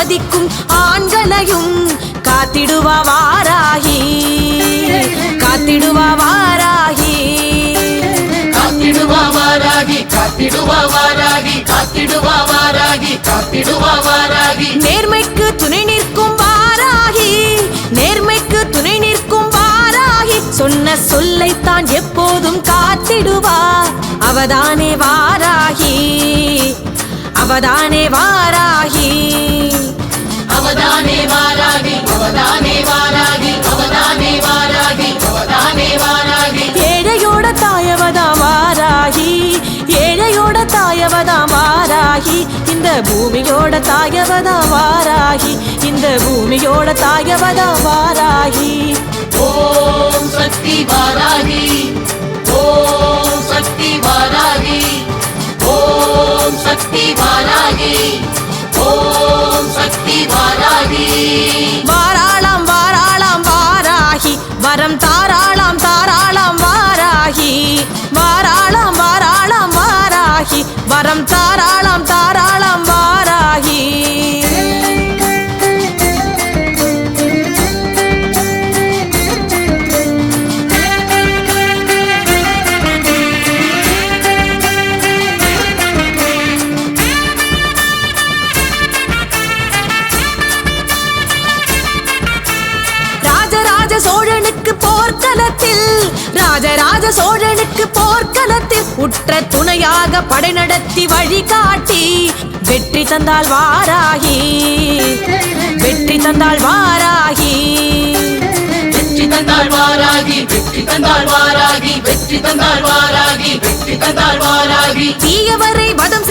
மதிக்கும் ஆண்களையும் காத்திடுவா வாராகி. காத்திடுவா வாராகி. காத்திடுவா வாராகி காத்திடுவா வாராகி காத்திடுவா வாராகி காத்திடுவா வாராகி. நேர்மைக்கு துணை நிற்கும் வாராகி. நேர்மைக்கு துணை நிற்கும் வாராகி. சொன்ன சொல்லைத்தான் எப்போதும் காத்திடுவா. அவதானே வாராகி. அவதானே வாராகி. அவதானே வாராகி அவதானே வாராகி அவதானே வாராகி அவதானே வாராகி. ஏழையோட தாயவதா வாராகி ஏழையோட தாயவதா வாராகி. இந்த பூமியோட தாயவதா வாராகி இந்த பூமியோட தாயவதா வாராகி. ஓம் சக்தி வாராகி. சோழனுக்கு போர்க்களத்தில் ராஜராஜ சோழனுக்கு போர்க்களத்தில் உற்ற துணையாக படை நடத்தி வழிகாட்டி வெற்றி தந்தால் வாராகி வெற்றி தந்தால் வாராகி. வெற்றி தந்தாள் வாராகி வெற்றி தந்தாள் வாராகி வெற்றி தந்தாள் வாராகி வெற்றி தந்தாள் வாராகி. தீயவரை வதம்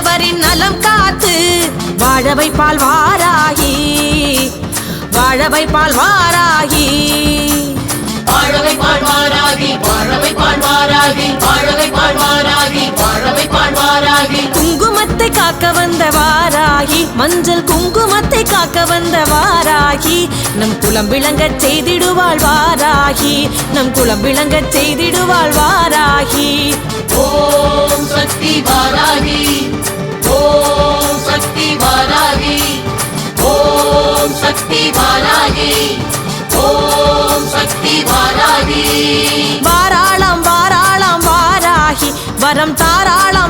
நல்லவரின் நலம் காத்து வாழ வைப்பாள் வாராகி வாழ வைப்பாள் வாராகி. வாழவை பாழ்வாராகி வாழவை பாழ்வாராகி வாழவை பாழ்வாராகி வாழவை பாழ்வாராகி குங்குமத்தை காக்க வந்த வாராகி மஞ்சள் குங்குமத்தை காக்க வந்த வாராகி நம் குலம் விளங்கச் செய்திடுவாள் வாராகி நம் குலம் விளங்கச் செய்திடுவாள் வாராகி. ஓம் சக்தி வாராகி ஓம் சக்தி வாராகி ஓம் சக்தி வாராகி ஓம் சக்தி வாராகி. வாராளம் வாராளம் வாராகி வரம் தாராளம்